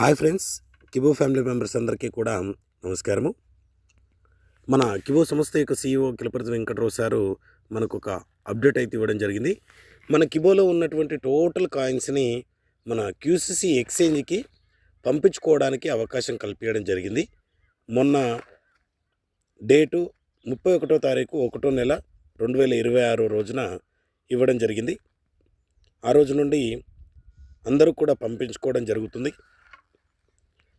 Hi friends Kibo family members అందరికీ కూడా నమస్కారము. మన కిబో సంస్థ యొక్క సీఈఓ కిలపతి వెంకటరావు సారు మనకు ఒక అప్డేట్ అయితే ఇవ్వడం జరిగింది. మన కిబోలో ఉన్నటువంటి టోటల్ కాయిన్స్ని మన క్యూసీసీ ఎక్స్చేంజ్కి పంపించుకోవడానికి అవకాశం కల్పించడం జరిగింది. మొన్న డేటు ముప్పై ఒకటో తారీఖు ఒకటో నెల రెండు వేల ఇరవై ఆరో రోజున ఇవ్వడం జరిగింది. ఆ రోజు నుండి అందరూ కూడా పంపించుకోవడం జరుగుతుంది.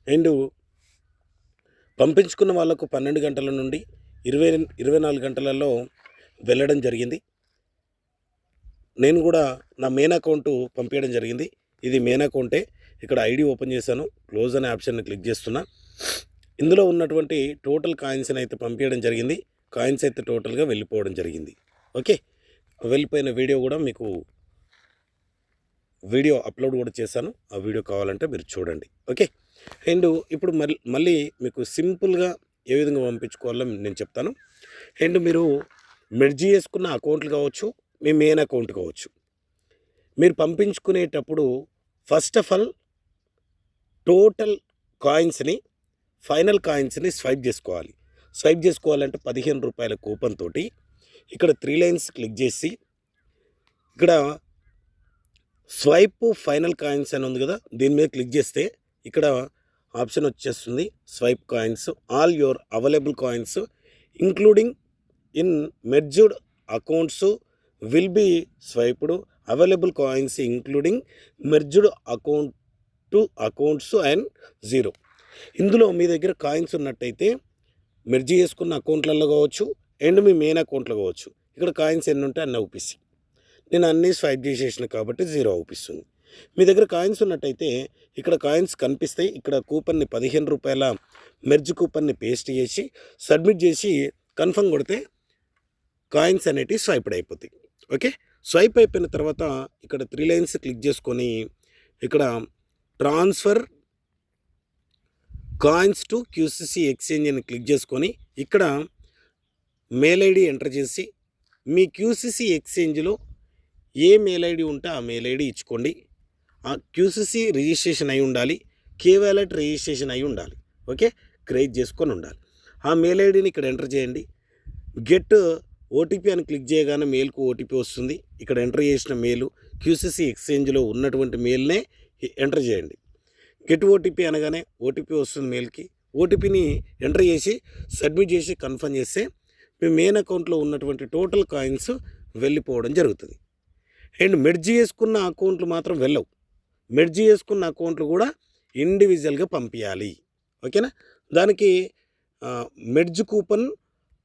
అండ్ పంపించుకున్న వాళ్ళకు పన్నెండు గంటల నుండి ఇరవై ఇరవై నాలుగు గంటలలో వెళ్ళడం జరిగింది. నేను కూడా నా మెయిన్ అకౌంట్ పంపించడం జరిగింది. ఇది మెయిన్ అకౌంటే ఇక్కడ ఐడి ఓపెన్ చేశాను. క్లోజ్ అనే ఆప్షన్ని క్లిక్ చేస్తున్నా. ఇందులో ఉన్నటువంటి టోటల్ కాయిన్స్ని అయితే పంపించడం జరిగింది. కాయిన్స్ అయితే టోటల్గా వెళ్ళిపోవడం జరిగింది. ఓకే? వెళ్ళిపోయిన వీడియో కూడా మీకు వీడియో అప్లోడ్ కూడా చేశాను. ఆ వీడియో కావాలంటే మీరు చూడండి. ఓకే? అండ్ ఇప్పుడు మళ్ళీ మళ్ళీ మీకు సింపుల్గా ఏ విధంగా పంపించుకోవాలో నేను చెప్తాను. అండ్ మీరు మెర్జీ చేసుకున్న అకౌంట్లు కావచ్చు మీ మెయిన్ అకౌంట్ కావచ్చు. మీరు పంపించుకునేటప్పుడు ఫస్ట్ ఆఫ్ ఆల్ టోటల్ కాయిన్స్ని ఫైనల్ కాయిన్స్ని స్వైప్ చేసుకోవాలి. స్వైప్ చేసుకోవాలంటే పదిహేను రూపాయల కూపన్ తోటి ఇక్కడ త్రీ లైన్స్ క్లిక్ చేసి ఇక్కడ స్వైప్ ఫైనల్ కాయిన్స్ అని ఉంది కదా దీని మీద క్లిక్ చేస్తే ఇక్కడ ఆప్షన్ వచ్చేస్తుంది. Swipe coins all your available coins including in merged accounts will be swiped. Available coins including merged account two accounts and zero. ఇందులో మీ దగ్గర కాయిన్స్ ఉన్నట్టయితే మెర్జీ చేసుకున్న అకౌంట్లలో కావచ్చు అండ్ మీ మెయిన్ అకౌంట్లో కావచ్చు. ఇక్కడ కాయిన్స్ ఎన్ని ఉంటే అన్నీ అవుపిస్తాయి నేను అన్నీ స్వైప్ చేసేసిన కాబట్టి జీరో అవుపిస్తుంది మీ దగ్గర కాయిన్స్ ఉన్నట్టయితే ఇక్కడ కాయిన్స్ కనిపిస్తాయి. ఇక్కడ కూపన్ని పదిహేను రూపాయల మెర్జ్ కూపన్ని పేస్ట్ చేసి సబ్మిట్ చేసి కన్ఫర్మ్ కొడితే కాయిన్స్ అనేటివి స్వైప్డ్ అయిపోతాయి ఓకే? స్వైప్ అయిపోయిన తర్వాత ఇక్కడ త్రీ లైన్స్ క్లిక్ చేసుకొని ఇక్కడ transfer coins to QCC exchange అని క్లిక్ చేసుకొని ఇక్కడ మెయిల్ ఐడి ఎంటర్ చేసి మీ క్యూసిసి ఎక్స్చేంజ్లో ఏ మెయిల్ ఐడి ఉంటే ఆ మెయిల్ ఐడి ఇచ్చుకోండి. క్యూసీసీ రిజిస్ట్రేషన్ అయి ఉండాలి కే వ్యాలెట్ రిజిస్ట్రేషన్ అయి ఉండాలి. ఓకే క్రియేట్ చేసుకొని ఉండాలి. ఆ మెయిల్ ఐడిని ఇక్కడ ఎంటర్ చేయండి. గెట్ ఓటీపీ అని క్లిక్ చేయగానే మెయిల్కు ఓటీపీ వస్తుంది. ఇక్కడ ఎంటర్ చేసిన మెయిల్ క్యూసీసీ ఎక్స్చేంజ్లో ఉన్నటువంటి మెయిల్నే ఎంటర్ చేయండి. గెట్ ఓటీపీ అనగానే ఓటీపీ వస్తుంది మెయిల్కి ఓటీపీని ఎంటర్ చేసి సబ్మిట్ చేసి కన్ఫర్మ్ చేస్తే మీ మెయిన్ అకౌంట్లో ఉన్నటువంటి టోటల్ కాయిన్స్ వెళ్ళిపోవడం జరుగుతుంది. అండ్ మెర్జీ చేసుకున్న అకౌంట్లు మాత్రం వెళ్ళవు. మెర్జ్ చేసుకున్న అకౌంట్లు కూడా ఇండివిజువల్గా పంపించాలి ఓకేనా? దానికి మెర్జ్ కూపన్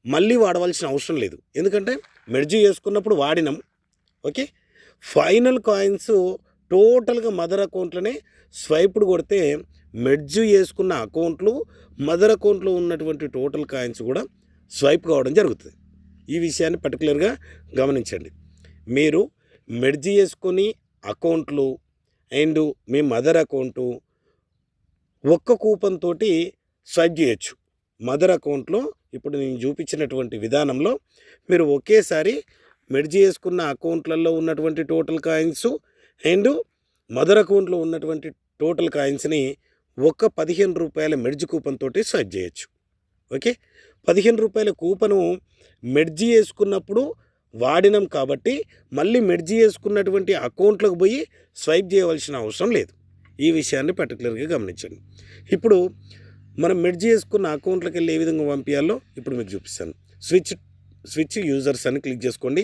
మళ్ళీ వాడవలసిన అవసరం లేదు. ఎందుకంటే మెర్జ్ చేసుకున్నప్పుడు వాడినాం. ఓకే? ఫైనల్ కాయిన్స్ టోటల్గా మదర్ అకౌంట్లోనే స్వైప్డ్ కొడితే మెర్జ్ చేసుకున్న అకౌంట్లు మదర్ అకౌంట్లో ఉన్నటువంటి టోటల్ కాయిన్స్ కూడా స్వైప్ కావడం జరుగుతుంది. ఈ విషయాన్ని పర్టికులర్గా గమనించండి. మీరు మెర్జ్ చేసుకొని అకౌంట్లు అండ్ మీ మదర్ అకౌంటు ఒక్క కూపన్ తోటి స్వైప్ చేయొచ్చు. మదర్ అకౌంట్లో ఇప్పుడు నేను చూపించినటువంటి విధానంలో మీరు ఒకేసారి మెర్జీ చేసుకున్న అకౌంట్లలో ఉన్నటువంటి టోటల్ కాయిన్స్ అండ్ మదర్ అకౌంట్లో ఉన్నటువంటి టోటల్ కాయిన్స్ని ఒక్క పదిహేను రూపాయల మెర్జ్ కూపన్ తోటి స్వైప్ చేయొచ్చు. ఓకే? పదిహేను రూపాయల కూపను మెర్జీ చేసుకున్నప్పుడు వాడినాం కాబట్టి మళ్ళీ మెడ్జి చేసుకున్నటువంటి అకౌంట్లకు పోయి స్వైప్ చేయవలసిన అవసరం లేదు. ఈ విషయాన్ని పర్టికులర్గా గమనించండి. ఇప్పుడు మనం మెడ్జి చేసుకున్న అకౌంట్లకు వెళ్ళి ఏ విధంగా పంపించాలో ఇప్పుడు మీకు చూపిస్తాను. స్విచ్ స్విచ్ యూజర్స్ అని క్లిక్ చేసుకోండి.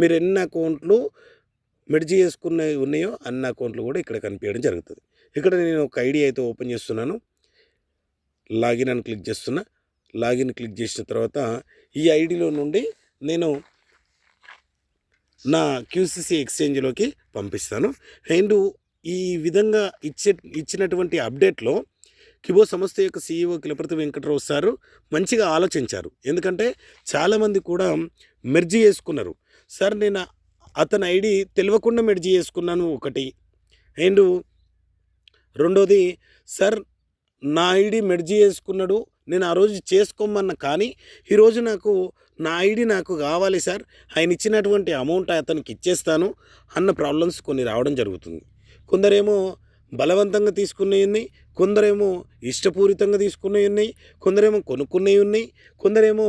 మీరు ఎన్ని అకౌంట్లు మెడ్జి వేసుకున్నవి ఉన్నాయో అన్ని అకౌంట్లు కూడా ఇక్కడ కనిపించడం జరుగుతుంది. ఇక్కడ నేను ఒక ఐడి అయితే ఓపెన్ చేస్తున్నాను. లాగిన్ అని క్లిక్ చేస్తున్నా. లాగిన్ క్లిక్ చేసిన తర్వాత ఈ ఐడిలో నుండి నేను నా క్యూసీసీ ఎక్స్చేంజ్లోకి పంపిస్తాను. అండ్ ఈ విధంగా ఇచ్చే ఇచ్చినటువంటి అప్డేట్లో కిబో సంస్థ యొక్క సీఈఓ కిలప్రతి వెంకటరావు సారు మంచిగా ఆలోచించారు. ఎందుకంటే చాలామంది కూడా మెర్జీ చేసుకున్నారు. సార్ నేను అతని ఐడి తెలియకుండా మెర్జీ చేసుకున్నాను ఒకటి. అండ్ రెండోది సార్ నా ఐడి మెర్జీ చేసుకున్నాడు. నేను ఆ రోజు చేసుకోమన్న కానీ ఈరోజు నాకు నా ఐడి నాకు కావాలి సార్. ఆయన ఇచ్చినటువంటి అమౌంట్ అతనికి ఇచ్చేస్తాను అన్న ప్రాబ్లమ్స్ కొన్ని రావడం జరుగుతుంది. కొందరేమో బలవంతంగా తీసుకునేవి ఉన్నాయి కొందరేమో ఇష్టపూరితంగా తీసుకునేవి ఉన్నాయి కొందరేమో కొనుక్కునేవి ఉన్నాయి కొందరేమో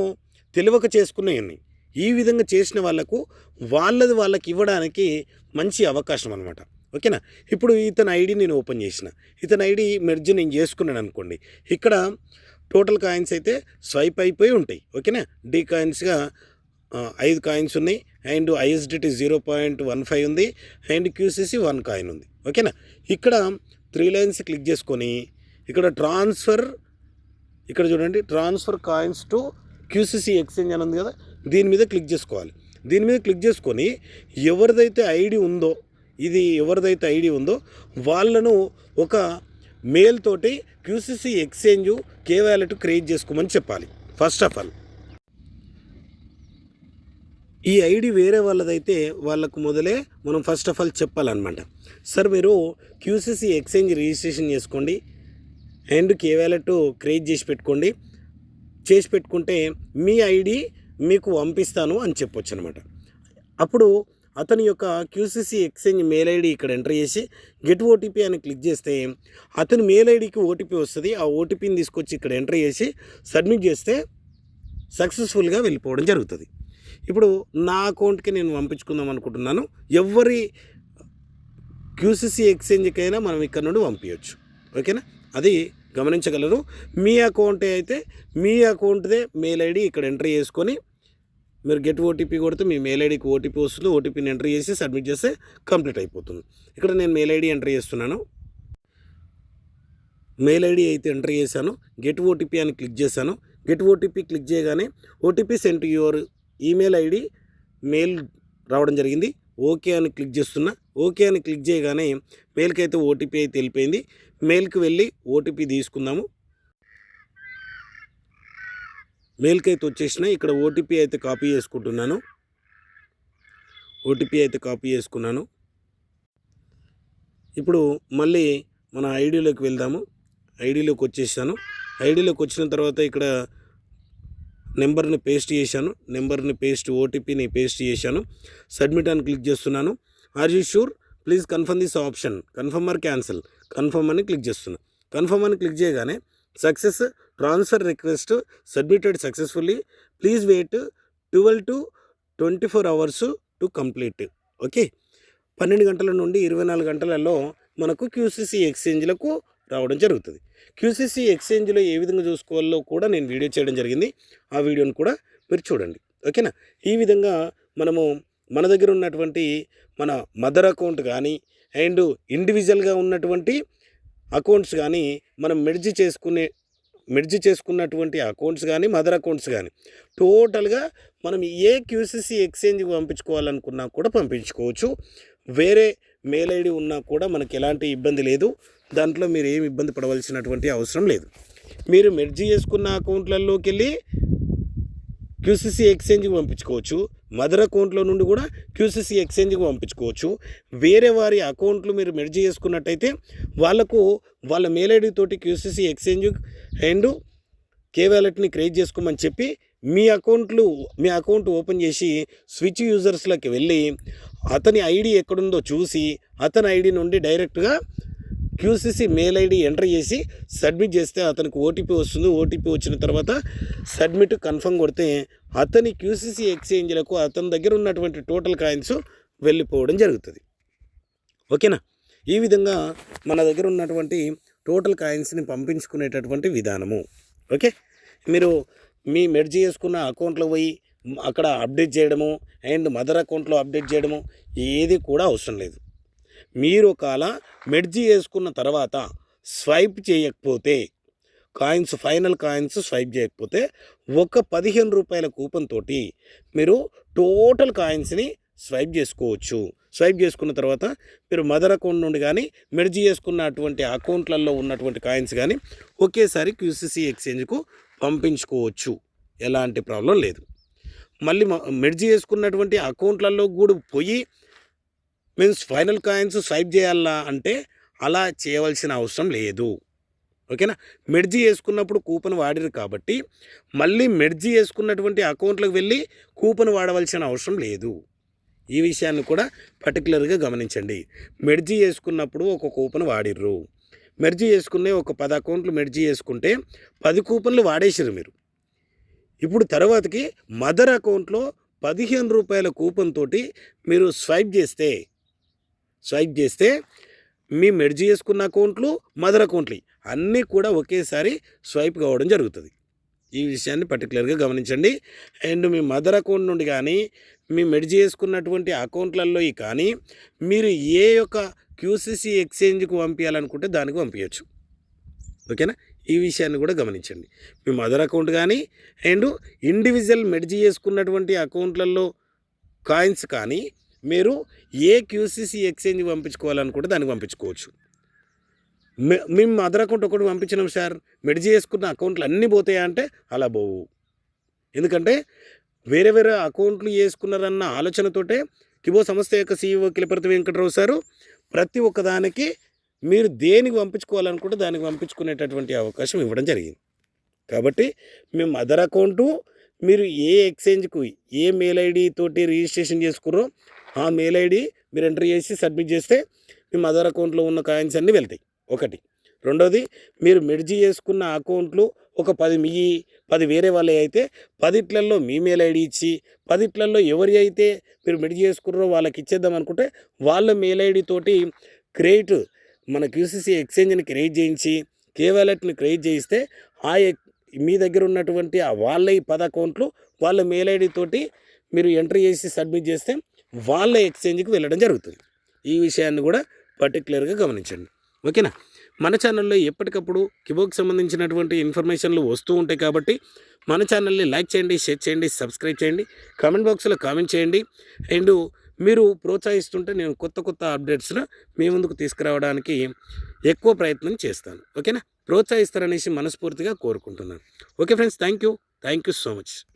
తెలివక చేసుకునేవి ఉన్నాయి. ఈ విధంగా చేసిన వాళ్ళకు వాళ్ళది వాళ్ళకి ఇవ్వడానికి మంచి అవకాశం అనమాట ఓకేనా? ఇప్పుడు ఇతని ఐడి నేను ఓపెన్ చేసిన. ఇతని ఐడి మెర్జ్ నేను చేసుకున్నాను అనుకోండి. ఇక్కడ టోటల్ కాయిన్స్ అయితే స్వైప్ అయిపోయి ఉంటాయి. ఓకేనా? డి కాయిన్స్గా ఐదు కాయిన్స్ ఉన్నాయి. And ISDT zero point one five ఉంది. అండ్ క్యూసీసీ వన్ కాయిన్ ఉంది. ఓకేనా? ఇక్కడ త్రీ లైన్స్ క్లిక్ చేసుకొని ఇక్కడ ట్రాన్స్ఫర్ ఇక్కడ చూడండి transfer coins to QCC exchange అని ఉంది కదా దీని మీద క్లిక్ చేసుకోవాలి. దీని మీద క్లిక్ చేసుకొని ఎవరిదైతే ఐడి ఉందో ఇది ఎవరిదైతే ఐడి ఉందో వాళ్ళను ఒక మెయిల్ తోటి QCC exchange K wallet create చేసుకోమని చెప్పాలి. ఫస్ట్ ఆఫ్ ఆల్ ఈ ఐడి వేరే వాళ్ళదైతే వాళ్ళకు మొదలే మనం ఫస్ట్ ఆఫ్ ఆల్ చెప్పాలన్నమాట. సార్ మీరు క్యూసీసీ ఎక్స్చేంజ్ రిజిస్ట్రేషన్ చేసుకోండి. అండ్ కే వ్యాలెట్ క్రియేట్ చేసి పెట్టుకోండి. చేసి పెట్టుకుంటే మీ ఐడి మీకు పంపిస్తాను అని చెప్పొచ్చు అనమాట అప్పుడు అతని యొక్క క్యూసీసీ ఎక్స్చేంజ్ మెయిల్ ఐడి ఇక్కడ ఎంటర్ చేసి గెట్ ఓటీపీ అని క్లిక్ చేస్తే అతని మెయిల్ ఐడికి ఓటీపీ వస్తుంది. ఆ ఓటీపీని తీసుకొచ్చి ఇక్కడ ఎంటర్ చేసి సబ్మిట్ చేస్తే సక్సెస్ఫుల్గా వెళ్ళిపోవడం జరుగుతుంది. ఇప్పుడు నా అకౌంట్కి నేను పంపించుకుందాం అనుకుంటున్నాను. ఎవరి క్యూసీసీ ఎక్స్చేంజ్కైనా మనం ఇక్కడ నుండి పంపించవచ్చు ఓకేనా అది గమనించగలరు. మీ అకౌంటే అయితే మీ అకౌంట్దే మెయిల్ ఐడి ఇక్కడ ఎంటర్ చేసుకొని మీరు గెట్ ఓటీపీ కొడితే మీ మెయిల్ ఐడికి ఓటీపీ వస్తుంది ఓటీపీని ఎంటర్ చేసి సబ్మిట్ చేస్తే కంప్లీట్ అయిపోతుంది. ఇక్కడ నేను మెయిల్ ఐడి ఎంటర్ చేస్తున్నాను. మెయిల్ ఐడి అయితే ఎంటర్ చేశాను గెట్ ఓటీపీ అని క్లిక్ చేశాను. గెట్ ఓటీపీ క్లిక్ చేయగానే OTP sent your email ID mail రావడం జరిగింది. ఓకే అని క్లిక్ చేస్తున్నా. ఓకే అని క్లిక్ చేయగానే మెయిల్కి అయితే ఓటీపీ అయితే వెళ్ళిపోయింది. మెయిల్కి వెళ్ళి ఓటీపీ తీసుకుందాము. మెయిల్కి అయితే వచ్చేసిన ఇక్కడ ఓటీపీ అయితే కాపీ చేసుకుంటున్నాను. ఓటీపీ అయితే కాపీ చేసుకున్నాను. ఇప్పుడు మళ్ళీ మన ఐడిలోకి వెళ్దాము. ఐడిలోకి వచ్చేసాను ఐడిలోకి వచ్చిన తర్వాత ఇక్కడ నెంబర్ని పేస్ట్ చేశాను. నెంబర్ని పేస్ట్ ఓటీపీని పేస్ట్ చేశాను. సబ్మిట్ అని క్లిక్ చేస్తున్నాను. Are you sure please confirm this option confirm or cancel confirm అని క్లిక్ చేస్తున్నాను కన్ఫర్మ్ అని క్లిక్ చేయగానే success transfer request submitted successfully. Please wait twelve to twenty four hours to complete. Okay? పన్నెండు గంటల నుండి ఇరవై నాలుగు గంటలలో మనకు క్యూసీసీ ఎక్స్చేంజ్లకు రావడం జరుగుతుంది. క్యూసీసీ ఎక్స్చేంజ్లో ఏ విధంగా చూసుకోవాలో కూడా నేను వీడియో చేయడం జరిగింది. ఆ వీడియోను కూడా మీరు చూడండి. ఓకేనా? ఈ విధంగా మనము మన దగ్గర ఉన్నటువంటి మన మదర్ అకౌంట్ కానీ అండ్ ఇండివిజువల్గా ఉన్నటువంటి అకౌంట్స్ కానీ మనం మెర్జ్ చేసుకునే మెర్జ్ చేసుకున్నటువంటి అకౌంట్స్ కానీ మదర్ అకౌంట్స్ కానీ టోటల్గా మనం ఏ క్యూసీసీ ఎక్స్చేంజ్కి పంపించుకోవాలనుకున్నా కూడా పంపించుకోవచ్చు. వేరే మెయిల్ ఐడి ఉన్నా కూడా మనకి ఎలాంటి ఇబ్బంది లేదు. దాంట్లో మీరు ఏమి ఇబ్బంది పడవలసినటువంటి అవసరం లేదు. మీరు మెర్జ్ చేసుకున్న అకౌంట్లలోకి వెళ్ళి క్యూసీసీ ఎక్స్చేంజ్కి పంపించుకోవచ్చు. మదర్ అకౌంట్లో నుండి కూడా క్యూసీసీ ఎక్స్చేంజ్కి పంపించుకోవచ్చు. వేరే వారి అకౌంట్లు మీరు మెర్జ్ చేసుకున్నట్టయితే వాళ్ళకు వాళ్ళ మెయిల్ ఐడి తోటి క్యూసీసీ ఎక్స్చేంజ్ అండ్ కే వ్యాలెట్ని క్రియేట్ చేసుకోమని చెప్పి మీ అకౌంట్లు మీ అకౌంట్ ఓపెన్ చేసి స్విచ్ యూజర్స్లోకి వెళ్ళి అతని ఐడి ఎక్కడుందో చూసి అతని ఐడి నుండి డైరెక్ట్గా క్యూసీసీ మెయిల్ ఐడి ఎంటర్ చేసి సబ్మిట్ చేస్తే అతనికి ఓటీపీ వస్తుంది. ఓటీపీ వచ్చిన తర్వాత సబ్మిట్ కన్ఫర్మ్ కొడితే అతని క్యూసీసీ ఎక్స్చేంజ్లకు అతని దగ్గర ఉన్నటువంటి టోటల్ కాయిన్స్ వెళ్ళిపోవడం జరుగుతుంది. ఓకేనా? ఈ విధంగా మన దగ్గర ఉన్నటువంటి టోటల్ కాయిన్స్ని పంపించుకునేటటువంటి విధానము. ఓకే? మీరు మీ మెర్జ్ చేసుకున్న అకౌంట్లో పోయి అక్కడ అప్డేట్ చేయడము అండ్ మదర్ అకౌంట్లో అప్డేట్ చేయడము ఏది కూడా అవసరం లేదు. మీరు ఒకవేళ మెడ్జి చేసుకున్న తర్వాత స్వైప్ చేయకపోతే కాయిన్స్ ఫైనల్ కాయిన్స్ స్వైప్ చేయకపోతే ఒక పదిహేను రూపాయల కూపన్ తోటి మీరు టోటల్ కాయిన్స్ని స్వైప్ చేసుకోవచ్చు. స్వైప్ చేసుకున్న తర్వాత మీరు మదర్ అకౌంట్ నుండి కానీ మెర్జీ చేసుకున్నటువంటి అకౌంట్లలో ఉన్నటువంటి కాయిన్స్ కానీ ఒకేసారి క్యూసీసీ ఎక్స్చేంజ్కు పంపించుకోవచ్చు. ఎలాంటి ప్రాబ్లం లేదు. మళ్ళీ మెర్జీ చేసుకున్నటువంటి అకౌంట్లలో కూడా పోయి మీన్స్ ఫైనల్ కాయిన్స్ స్వైప్ చేయాలా అంటే అలా చేయవలసిన అవసరం లేదు. ఓకేనా? మెడ్జీ చేసుకున్నప్పుడు కూపన్ వాడిరు కాబట్టి మళ్ళీ మెడ్జీ చేసుకున్నటువంటి అకౌంట్లకు వెళ్ళి కూపన్ వాడవలసిన అవసరం లేదు. ఈ విషయాన్ని కూడా పర్టికులర్గా గమనించండి. మెడ్జీ చేసుకున్నప్పుడు ఒక కూపన్ వాడిర్రు. మెర్జీ చేసుకునే ఒక పది అకౌంట్లు మెర్జీ చేసుకుంటే పది కూపన్లు వాడేసారు మీరు. ఇప్పుడు తర్వాతకి మదర్ అకౌంట్లో పదిహేను రూపాయల కూపన్ తోటి మీరు స్వైప్ చేస్తే స్వైప్ చేస్తే మీ మెడ్జ్ చేసుకున్న అకౌంట్లు మదర్ అకౌంట్లు అన్నీ కూడా ఒకేసారి స్వైప్ కావడం జరుగుతుంది. ఈ విషయాన్ని పర్టికులర్గా గమనించండి. అండ్ మీ మదర్ అకౌంట్ నుండి కానీ మీ మెడ్జ్ చేసుకున్నటువంటి అకౌంట్లలో కానీ మీరు ఏ యొక్క క్యూసీసీ ఎక్స్చేంజ్కి పంపించాలనుకుంటే దానికి పంపించవచ్చు ఓకేనా? ఈ విషయాన్ని కూడా గమనించండి. మీ మదర్ అకౌంట్ కానీ అండ్ ఇండివిజువల్ మెడ్జ్ చేసుకున్నటువంటి అకౌంట్లలో కాయిన్స్ కానీ మీరు ఏ క్యూసీసీ ఎక్స్చేంజ్ పంపించుకోవాలనుకుంటే దానికి పంపించుకోవచ్చు. మే- మేము మదర్ అకౌంట్ ఒకటి పంపించినాం సార్ మెర్జీ చేసుకున్న అకౌంట్లు అన్నీ పోతాయా అంటే అలా పోవు. ఎందుకంటే వేరే వేరే అకౌంట్లు చేసుకున్నారన్న ఆలోచనతోటే కిబో సంస్థ యొక్క సీఈఓ కిలపర్తి వెంకటరావు సారు ప్రతి ఒక్కదానికి మీరు దేనికి పంపించుకోవాలనుకుంటే దానికి పంపించుకునేటటువంటి అవకాశం ఇవ్వడం జరిగింది. కాబట్టి మీ మదర్ అకౌంటు మీరు ఏ ఎక్స్చేంజ్కు ఏ మెయిల్ ఐడి తోటి రిజిస్ట్రేషన్ చేసుకుర్రో ఆ మెయిల్ ఐడి మీరు ఎంటర్ చేసి సబ్మిట్ చేస్తే మీ మదర్ అకౌంట్లో ఉన్న కాయిన్స్ అన్నీ వెళ్తాయి. ఒకటి. రెండోది మీరు మెర్జీ చేసుకున్న అకౌంట్లు ఒక పది మీ పది వేరే వాళ్ళే అయితే పదిట్లలో మీ మెయిల్ ఐడి ఇచ్చి పదిట్లలో ఎవరి అయితే మీరు మెర్జీ చేసుకున్నారో వాళ్ళకి ఇచ్చేద్దాం అనుకుంటే వాళ్ళ మెయిల్ ఐడి తోటి క్రియేట్ మన క్యూసీసీ ఎక్స్చేంజ్ని క్రియేట్ చేయించి కే వ్యాలెట్ని క్రియేట్ చేయిస్తే ఆ మీ దగ్గర ఉన్నటువంటి ఆ వాళ్ళ ఈ పది అకౌంట్లు వాళ్ళ మెయిల్ ఐడి తోటి మీరు ఎంట్రీ చేసి సబ్మిట్ చేస్తే వాళ్ళ ఎక్స్చేంజ్కి వెళ్ళడం జరుగుతుంది. ఈ విషయాన్ని కూడా పర్టికులర్గా గమనించండి. ఓకేనా? మన ఛానల్లో ఎప్పటికప్పుడు కిబోకి సంబంధించినటువంటి ఇన్ఫర్మేషన్లు వస్తూ ఉంటాయి కాబట్టి మన ఛానల్ని లైక్ చేయండి షేర్ చేయండి సబ్స్క్రైబ్ చేయండి కామెంట్ బాక్స్లో కామెంట్ చేయండి. అండ్ మీరు ప్రోత్సహిస్తుంటే నేను కొత్త కొత్త అప్డేట్స్ను మీ ముందుకు తీసుకురావడానికి ఎక్కువ ప్రయత్నం చేస్తాను. ఓకేనా? ప్రోత్సహిస్తారనేసి మనస్ఫూర్తిగా కోరుకుంటున్నాను. Okay friends thank you thank you so much